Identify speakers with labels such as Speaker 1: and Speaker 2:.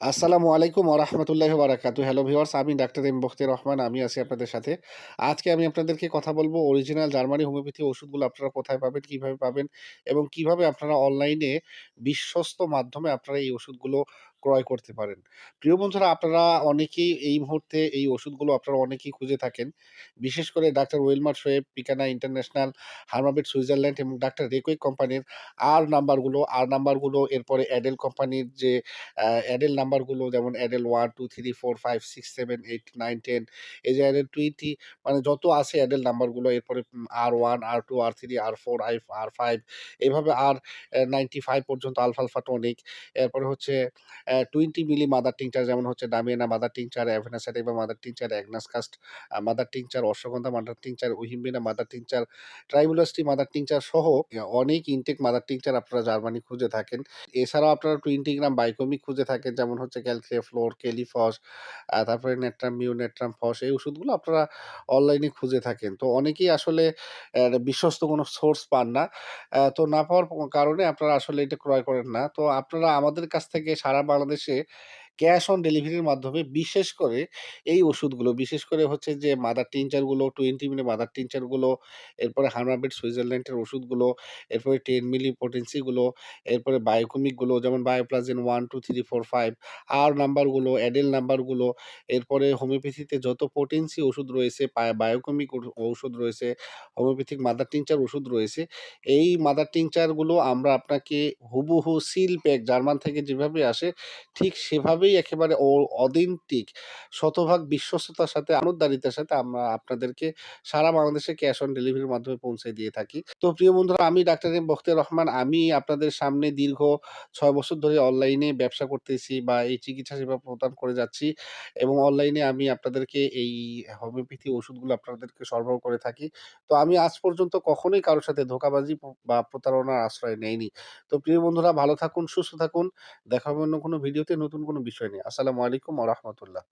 Speaker 1: আসসালামু আলাইকুম আরহামতুল্লাহ বারাকাতু। হ্যালো ভিওয়ার্স আমি ডাক্তার এম বখতিয়ার রহমান। আমি আছি আপনাদের সাথে। আজকে আমি আপনাদেরকে কথা বলব অরিজিনাল জার্মানি হোমিওপ্যাথি ওষুধগুলো আপনারা কোথায় পাবেন, কীভাবে পাবেন এবং কীভাবে আপনারা অনলাইনে বিশ্বস্ত মাধ্যমে আপনারা এই ওষুধগুলো ক্রয় করতে পারেন। প্রিয় বন্ধুরা আপনারা অনেকেই এই মুহূর্তে এই ওষুধগুলো আপনারা অনেকেই খুঁজে থাকেন। বিশেষ করে doctor Willmar Schwabe, Pekana international, হার্মাবেট Switzerland এবং ডাক্তার রেকুইক কোম্পানির আর নাম্বারগুলো আর নাম্বারগুলো এরপরে অ্যাডেল কোম্পানির যে অ্যাডেল নাম্বারগুলো যেমন অ্যাডেল 1, 2, 3, 4, 5, 6, 7, 8, 9, 10 এই যে অ্যাডেল 20 মানে যত আছে অ্যাডেল নাম্বারগুলো এরপরে উম R1, R2, R3, R4, I R five এভাবে আর নাইনটি ফাইভ পর্যন্ত আলফা-আলফা টনিক। এরপরে হচ্ছে 20 মিলি মাদার টিংচার যেমন হচ্ছে damiana mother tincture, avena sativa mother tincture, agnus cast mother tincture, ashwagandha mother tincture, yohimbina mother tincture, ট্রাইবুলাসটি mother tincture সহ অনেক ইনটেক মাদার টিংচার আপনারা জার্মানি খুঁজে থাকেন। এছাড়াও আপনারা 20 গ্রাম বাইকোমিক খুঁজে থাকেন যেমন হচ্ছে ক্যালক্রিয়াফ্লোর, কেলিফস, তারপরে নেট্রাম মিউ, নেট্রাম ফস এই ওষুধগুলো আপনারা অনলাইনে খুঁজে থাকেন। তো অনেকেই আসলে বিশ্বস্ত কোনো সোর্স পান না। তো না পাওয়ার কারণে আপনারা আসলে এটা ক্রয় করেন না। তো আপনারা আমাদের কাছ থেকে সারা বাংলাদেশে ক্যাশ অন ডেলিভারির মাধ্যমে বিশেষ করে এই ওষুধগুলো, বিশেষ করে হচ্ছে যে mother tincture twenty 20 ml mother টিনচারগুলো, এরপরে হার্মাবেট সুইজারল্যান্ডের ওষুধগুলো, এরপরে 10 মিলি পোটেন্সি গুলো, এরপরে বায়োকমিকগুলো যেমন বায়োপ্লাজিন 1, 2, 3, 4, 5 আর নাম্বারগুলো, অ্যাডেল নাম্বারগুলো, এরপরে হোমিওপ্যাথিতে যত পোটেন্সি ওষুধ রয়েছে, বায়োকমিক ওষুধ রয়েছে, হোমিওপ্যাথিক মাদার টিনচার ওষুধ রয়েছে। এই মাদার টিনচারগুলো আমরা আপনাকে হুবহু সিল প্যাক জার্মান থেকে যেভাবে আসে ঠিক সেভাবেই একেবারে অ অথেন্টিক শতভাগ বিশ্বস্ততার সাথে আমোদদারিতার সাথে আমরা আপনাদেরকে সারা বাংলাদেশে ক্যাশ অন ডেলিভারির মাধ্যমে পৌঁছে দিয়ে থাকি। তো প্রিয় বন্ধুরা আমি ডাক্তার এম বখতিয়ার রহমান। আমি আপনাদের সামনে দীর্ঘ ছয় বছর ধরে অনলাইনে ব্যবসা করতেছি বা এই চিকিৎসা সেবা প্রদান করে যাচ্ছি এবং অনলাইনে আমি আপনাদেরকে এই হোমিওপ্যাথি ওষুধগুলো আপনাদেরকে সরবরাহ করে থাকি। তো আমি আজ পর্যন্ত কখনোই কারোর সাথে ধোঁকাবাজি বা প্রতারণার আশ্রয় নেইনি। তো প্রিয় বন্ধুরা ভালো থাকুন, সুস্থ থাকুন। দেখা অন্য কোনো ভিডিওতে নতুন কোনো বিষয় নিয়ে। আসসালামু আলাইকুম ওয়া রাহমাতুল্লাহ।